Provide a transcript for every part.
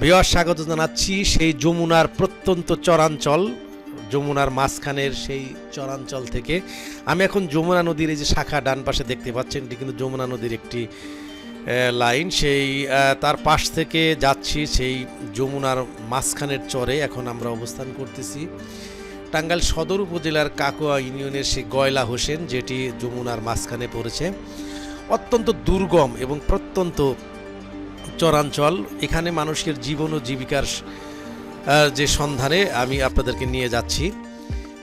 বৃহৎ স্বাগত জানাচ্ছি সেই যমুনার প্রত্যন্ত চরাঞ্চল, যমুনার মাঝখানের সেই চরাঞ্চল থেকে। আমি এখন যমুনা নদীর এই যে শাখা ডান পাশে দেখতে পাচ্ছেন, এটি কিন্তু যমুনা নদীর একটি লাইন। সেই তার পাশ থেকে যাচ্ছি সেই যমুনার মাঝখানের চরে। এখন আমরা অবস্থান করতেছি টাঙ্গাইল সদর উপজেলার কাকুয়া ইউনিয়নের সেই গয়লা হোসেন, যেটি যমুনার মাঝখানে পড়েছে। অত্যন্ত দুর্গম এবং প্রত্যন্ত চরাঞ্চল এখানে মানুষের জীবন ও জীবিকার যে সন্ধানে আমি আপনাদেরকে নিয়ে যাচ্ছি।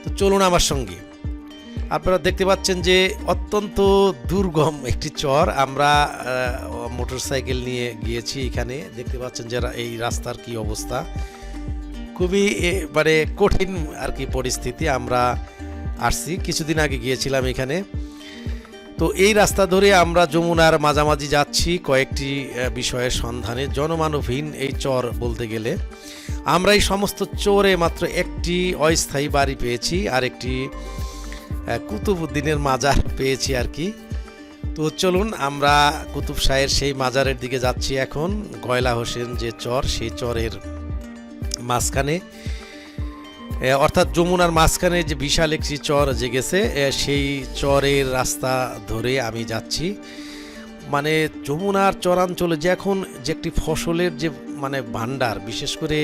তো চলুন আমার সঙ্গে। আপনারা দেখতে পাচ্ছেন যে অত্যন্ত দুর্গম একটি চর। আমরা মোটরসাইকেল নিয়ে গিয়েছি এখানে। দেখতে পাচ্ছেন যে এই রাস্তার কি অবস্থা। খুবই মানে কঠিন আর কি পরিস্থিতি। আমরা আসছি। কিছুদিন আগে গিয়েছিলাম এখানে। তো এই রাস্তা ধরে আমরা যমুনার মাঝামাঝি যাচ্ছি কয়েকটি বিষয়ের সন্ধানে। জনমানবহীন এই চর বলতে গেলে। আমরা এই সমস্ত চোরে মাত্র একটি অস্থায়ী বাড়ি পেয়েছি আর একটি কুতুবুদ্দিনের মাজার পেয়েছি আর কি। তো চলুন, আমরা কুতুব শাহের সেই মাজারের দিকে যাচ্ছি এখন। গয়লা হোসেন যে চর, সেই চরের মাঝখানে। অর্থাৎ যমুনার মাঝখানে যে বিশাল একটি চর জেগেছে সেই চরের রাস্তা ধরে আমি যাচ্ছি। মানে যমুনার চরাঞ্চলে যে এখন যে একটি ফসলের যে মানে ভাণ্ডার, বিশেষ করে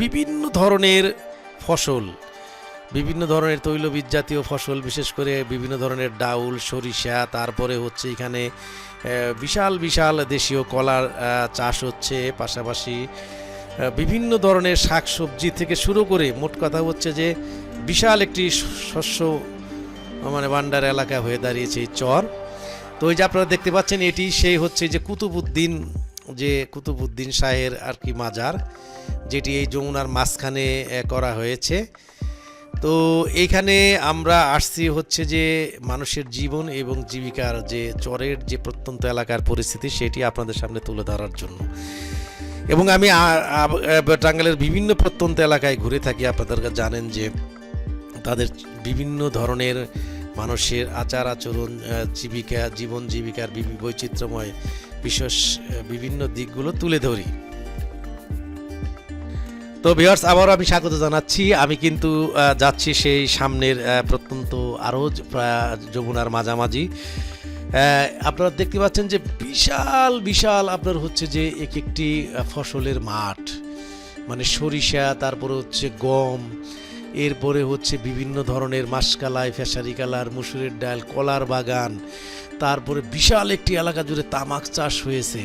বিভিন্ন ধরনের ফসল, বিভিন্ন ধরনের তৈলবীজ জাতীয় ফসল, বিশেষ করে বিভিন্ন ধরনের ডাউল, সরিষা, তারপরে হচ্ছে এখানে বিশাল বিশাল দেশীয় কলার চাষ হচ্ছে। পাশাপাশি বিভিন্ন ধরনের শাকসবজি থেকে শুরু করে মোট কথা হচ্ছে যে বিশাল একটি শস্য মানে ভান্ডার এলাকা হয়ে দাঁড়িয়েছে এই চর। তো ওই যে আপনারা দেখতে পাচ্ছেন, এটি সেই হচ্ছে যে কুতুবুদ্দিন যে কুতুবুদ্দিন শাহের আর কি মাজার, যেটি এই যমুনার মাঝখানে করা হয়েছে। তো এইখানে আমরা আসছি হচ্ছে যে মানুষের জীবন এবং জীবিকার যে চরের যে প্রত্যন্ত এলাকার পরিস্থিতি, সেটি আপনাদের সামনে তুলে ধরার জন্য। এবং আমি টাঙ্গাইলের বিভিন্ন প্রত্যন্ত এলাকায় ঘুরে থাকি। আপনাদের জানেন যে তাদের বিভিন্ন ধরনের মানুষের আচার আচরণ জীবিকা, জীবন জীবিকার বৈচিত্র্যময় বিশেষ বিভিন্ন দিকগুলো তুলে ধরি। তো ভিউয়ার্স আবারও আমি স্বাগত জানাচ্ছি। আমি কিন্তু যাচ্ছি সেই সামনের প্রত্যন্ত আরও যমুনার মাঝামাঝি। আপনারা দেখতে পাচ্ছেন যে বিশাল বিশাল আপনার হচ্ছে যে এক একটি ফসলের মাঠ। মানে সরিষা, তারপরে হচ্ছে গম, এরপরে হচ্ছে বিভিন্ন ধরনের মাসকালাই, ফেসারি কালার, মুসুরের ডাল, কলার বাগান, তারপরে বিশাল একটি এলাকা জুড়ে তামাক চাষ হয়েছে।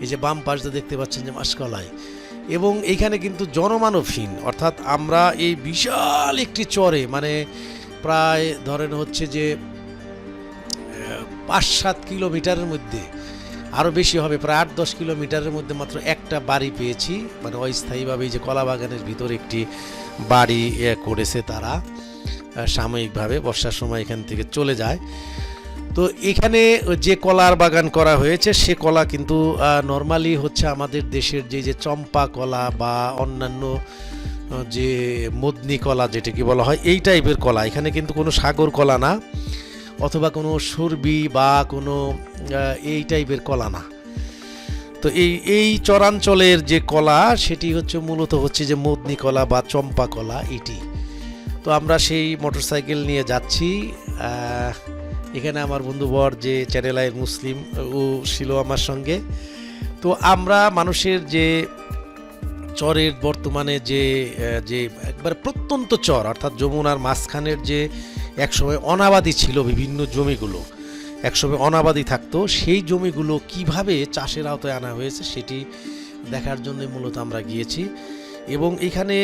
এই যে বাম পাশটা দেখতে পাচ্ছেন যে মাসকলাই। এবং এইখানে কিন্তু জনমানবহীন অর্থাৎ আমরা এই বিশাল একটি চরে মানে প্রায় ধরেন হচ্ছে যে পাঁচ সাত কিলোমিটারের মধ্যে আরও বেশি হবে, প্রায় আট দশ কিলোমিটারের মধ্যে মাত্র একটা বাড়ি পেয়েছি। মানে অস্থায়ীভাবে যে কলা বাগানের ভিতরে একটি বাড়ি করেছে তারা সাময়িকভাবে বর্ষার সময় এখান থেকে চলে যায়। তো এখানে যে কলার বাগান করা হয়েছে, সে কলা কিন্তু নর্মালি হচ্ছে আমাদের দেশের যে যে চম্পা কলা বা অন্যান্য যে মদনি কলা যেটাকে বলা হয়, এই টাইপের কলা। এখানে কিন্তু কোনো সাগর কলা না। অথবা কোনো সুরবি বা কোনো এই টাইপের কলা না। তো এই এই চরাঞ্চলের যে কলা, সেটি হচ্ছে মূলত হচ্ছে যে মদনি কলা বা চম্পা কলা এটি। তো আমরা সেই মোটরসাইকেল নিয়ে যাচ্ছি। এখানে আমার বন্ধু বর যে চ্যানেল আয়ের মুসলিম, ও ছিল আমার সঙ্গে। তো আমরা মানুষের যে চরের বর্তমানে যে যে একবার প্রত্যন্ত চর, অর্থাৎ যমুনার মাঝখানের যে একসময় অনাবাদি ছিল বিভিন্ন জমিগুলো। একসময় অনাবাদি থাকতো। সেই জমিগুলো কীভাবে চাষের আওতায় আনা হয়েছে সেটি দেখার জন্য মূলত আমরা গিয়েছি। এবং এখানে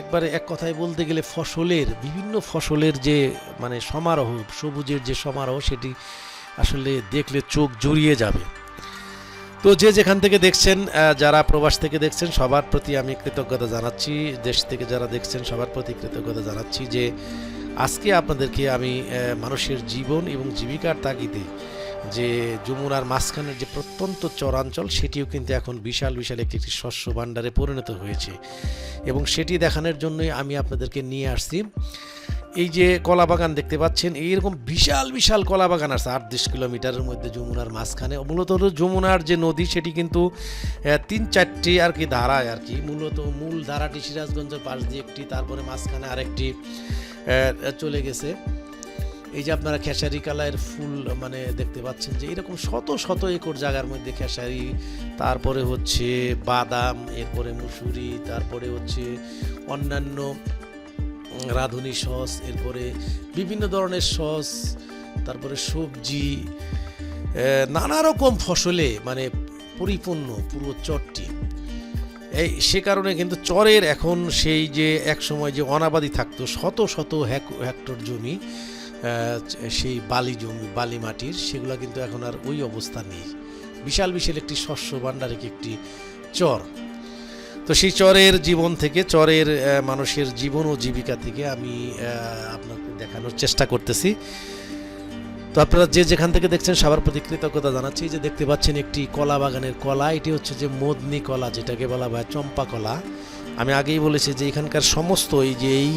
একবারে এক কথায় বলতে গেলে ফসলের, বিভিন্ন ফসলের যে মানে সমারোহ, সবুজের যে সমারোহ সেটি আসলে দেখলে চোখ জড়িয়ে যাবে। তো যে যেখান থেকে দেখছেন যারা প্রবাস থেকে দেখছেন, সবার প্রতি আমি কৃতজ্ঞতা জানাচ্ছি। দেশ থেকে যারা দেখছেন, সবার প্রতি কৃতজ্ঞতা জানাচ্ছি যে আজকে আপনাদেরকে আমি মানুষের জীবন এবং জীবিকার তাগিদে যে যমুনার মাঝখানের যে প্রত্যন্ত চরাঞ্চল, সেটিও কিন্তু এখন বিশাল বিশাল একটি একটি শস্য ভাণ্ডারে পরিণত হয়েছে। এবং সেটি দেখানোর জন্যই আমি আপনাদেরকে নিয়ে আসছি। এই যে কলা বাগান দেখতে পাচ্ছেন এইরকম বিশাল বিশাল কলা বাগান আছে, আট, দশ কিলোমিটারের মধ্যে যমুনার মাঝখানে। মূলত হলো যমুনার যে নদী, সেটি কিন্তু তিন চারটি আর কি ধারায় আর কি। মূলত মূল ধারাটি সিরাজগঞ্জের পাশ দিয়ে একটি, তারপরে মাঝখানে আরেকটি। চলে গেছে। এই যে আপনারা খেসারি কালার ফুল মানে দেখতে পাচ্ছেন যে এরকম শত শত একর জায়গার মধ্যে খেসারি। তারপরে হচ্ছে বাদাম, এরপরে মুসুরি, তারপরে হচ্ছে অন্যান্য রাঁধুনি সস, এরপরে বিভিন্ন ধরনের সস, তারপরে সবজি নানা রকম ফসলে মানে পরিপূর্ণ, পুরো চরটি এই, সে কারণে কিন্তু চরের এখন সেই যে এক সময় যে অনাবাদি থাকতো, শত শত হেক্টর জমি সেই বালি জমি, বালি মাটির, সেগুলো কিন্তু এখন আর ওই অবস্থা নেই। বিশাল বিশাল একটি শস্য ভাণ্ডারিক একটি চর। তো সেই চরের জীবন থেকে, চরের মানুষের জীবন ও জীবিকা থেকে আমি আপনাকে দেখানোর চেষ্টা করতেছি। তো আপনারা যে যেখান থেকে দেখছেন সবার প্রতি কৃতজ্ঞতা জানাচ্ছি। যে দেখতে পাচ্ছেন একটি কলা বাগানের কলা, এটি হচ্ছে যে মদনি কলা যেটাকে বলা হয়, চম্পা কলা। আমি আগেই বলেছি যে এখানকার সমস্ত এই যে এই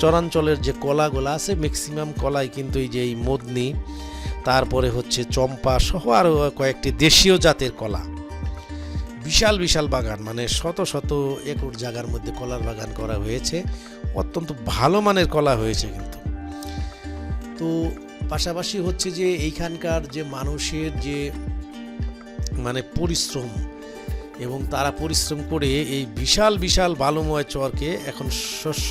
চরাঞ্চলের যে কলাগুলো আছে ম্যাক্সিমাম কলাই কিন্তু এই যে এই মদনি, তারপরে হচ্ছে চম্পা সহ আরও কয়েকটি দেশীয় জাতের কলা। বিশাল বিশাল বাগান মানে শত শত একর জায়গার মধ্যে কলার বাগান করা হয়েছে। অত্যন্ত ভালো মানের কলা হয়েছে কিন্তু। তো পাশাপাশি হচ্ছে যে এইখানকার যে মানুষের যে মানে পরিশ্রম এবং তারা পরিশ্রম করে এই বিশাল বিশাল বালুময় চরকে এখন শস্য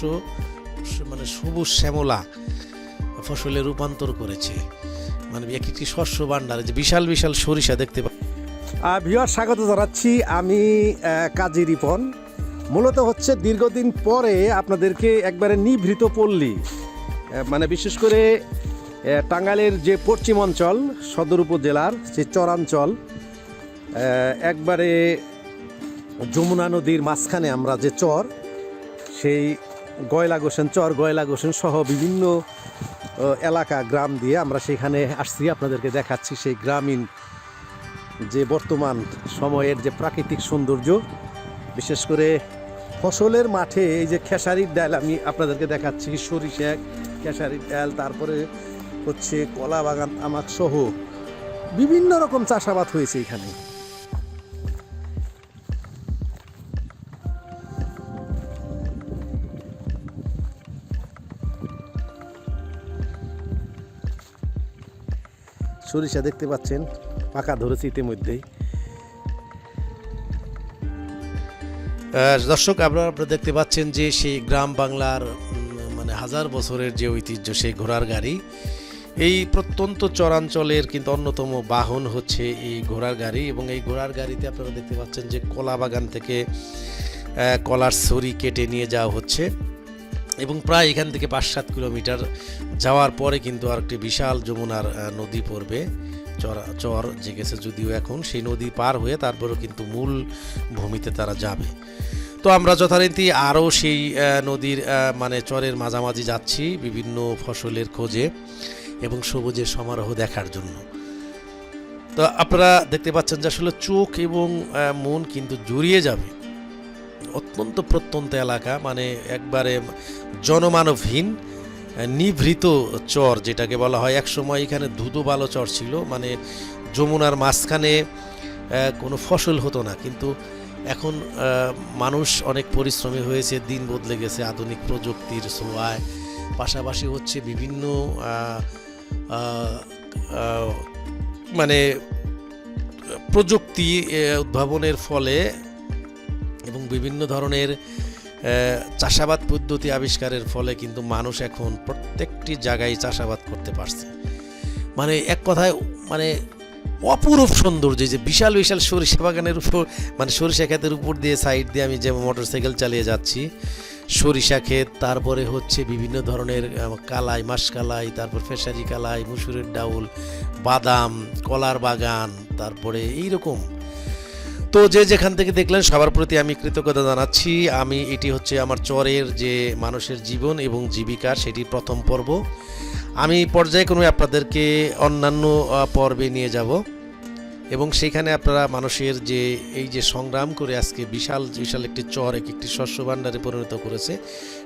মানে সবুজ শ্যামলা ফসলে রূপান্তর করেছে। মানে এক একটি শস্য ভাণ্ডারে যে বিশাল বিশাল সরিষা দেখতে পা ভিওয়ার স্বাগত জানাচ্ছি। আমি কাজী রিপন। মূলত হচ্ছে দীর্ঘদিন পরে আপনাদেরকে একবারে নিভৃত পল্লী মানে বিশেষ করে টাঙ্গাইলের যে পশ্চিম অঞ্চল, সদর উপজেলার যে চরাঞ্চল একবারে যমুনা নদীর মাঝখানে আমরা যে চর, সেই গয়লা গোসেন, চর গয়লা গোসেন সহ বিভিন্ন এলাকা, গ্রাম দিয়ে আমরা সেখানে আসছি। আপনাদেরকে দেখাচ্ছি সেই গ্রামীণ যে বর্তমান সময়ের যে প্রাকৃতিক সৌন্দর্য, বিশেষ করে ফসলের মাঠে এই যে খেসারির ডাল আমি আপনাদেরকে দেখাচ্ছি, সরিষা, খেসারির ডাল, তারপরে হচ্ছে কলা বাগান তামাক সহ বিভিন্ন রকম চাষাবাদ হয়েছে এখানে। সরিষা দেখতে পাচ্ছেন, পাকা ধরেছে ইতিমধ্যেই। দর্শক, আপনারা আপনারা দেখতে পাচ্ছেন যে সেই গ্রাম বাংলার মানে হাজার বছরের যে ঐতিহ্য, সেই ঘোড়ার গাড়ি এই প্রত্যন্ত চরাঞ্চলের কিন্তু অন্যতম বাহন হচ্ছে এই ঘোড়ার গাড়ি এবং এই ঘোড়ার গাড়িতে আপনারা দেখতে পাচ্ছেন যে কলা বাগান থেকে কলার ছড়ি কেটে নিয়ে যাওয়া হচ্ছে এবং প্রায় এখান থেকে পাঁচ সাত কিলোমিটার যাওয়ার পরে কিন্তু আর একটি বিশাল যমুনার নদী পড়বে। চর চর জেগেছে যদিও এখন, সেই নদী পার হয়ে তারপরেও কিন্তু মূল ভূমিতে তারা যাবে। তো আমরা যথারীতি আরও সেই নদীর মানে চরের মাঝামাঝি যাচ্ছি বিভিন্ন ফসলের খোঁজে। এবং সবুজের সমারোহ দেখার জন্য। তো আপনারা দেখতে পাচ্ছেন যে আসলে চোখ এবং মন কিন্তু জুড়িয়ে যাবে। অত্যন্ত প্রত্যন্ত এলাকা মানে একবারে জনমানবহীন নিভৃত চর, যেটাকে বলা হয়। একসময় এখানে ধুধু বালো চর ছিল মানে যমুনার মাঝখানে কোনো ফসল হতো না। কিন্তু এখন মানুষ অনেক পরিশ্রমী হয়েছে, দিন বদলে গেছে, আধুনিক প্রযুক্তির ছোঁয়ায়। পাশাপাশি হচ্ছে বিভিন্ন মানে প্রযুক্তি উদ্ভাবনের ফলে এবং বিভিন্ন ধরনের চাষাবাদ পদ্ধতি আবিষ্কারের ফলে কিন্তু মানুষ এখন প্রত্যেকটি জায়গায় চাষাবাদ করতে পারছে। মানে এক কথায় মানে অপরূপ সৌন্দর্য যে বিশাল বিশাল সরিষা বাগানের উপর মানে সরিষা ক্ষেতের উপর দিয়ে সাইড দিয়ে আমি যে মোটর সাইকেল চালিয়ে যাচ্ছি সরিষা ক্ষেত, তারপরে হচ্ছে বিভিন্ন ধরনের কালাই মাসকালাই তারপর ফেসারি কালাই, মুসুরের ডাউল, বাদাম, কলার বাগান, তারপরে এইরকম। তো যে যেখান থেকে দেখলেন, সবার প্রতি আমি কৃতজ্ঞতা জানাচ্ছি। আমি, এটি হচ্ছে আমার চরের যে মানুষের জীবন এবং জীবিকা, সেটির প্রথম পর্ব। আমি পর্যায়ক্রমে আপনাদেরকে অন্যান্য পর্বে নিয়ে যাব। এবং সেখানে আপনারা মানুষের যে, এই যে সংগ্রাম করে আজকে বিশাল বিশাল একটি চর, এক একটি শস্য ভাণ্ডারে পরিণত করেছে,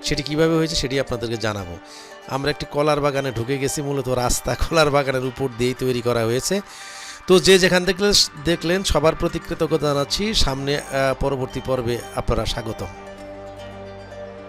সেটি কীভাবে হয়েছে সেটি আপনাদেরকে জানাব। আমরা একটি কলার বাগানে ঢুকে গেছি, মূলত রাস্তা কলার বাগানের উপর দিয়েই তৈরি করা হয়েছে। তো যে যেখান দেখলেন দেখলেন, সবার প্রতি কৃতজ্ঞতা জানাচ্ছি। সামনে পরবর্তী পর্বে আপনারা স্বাগতম।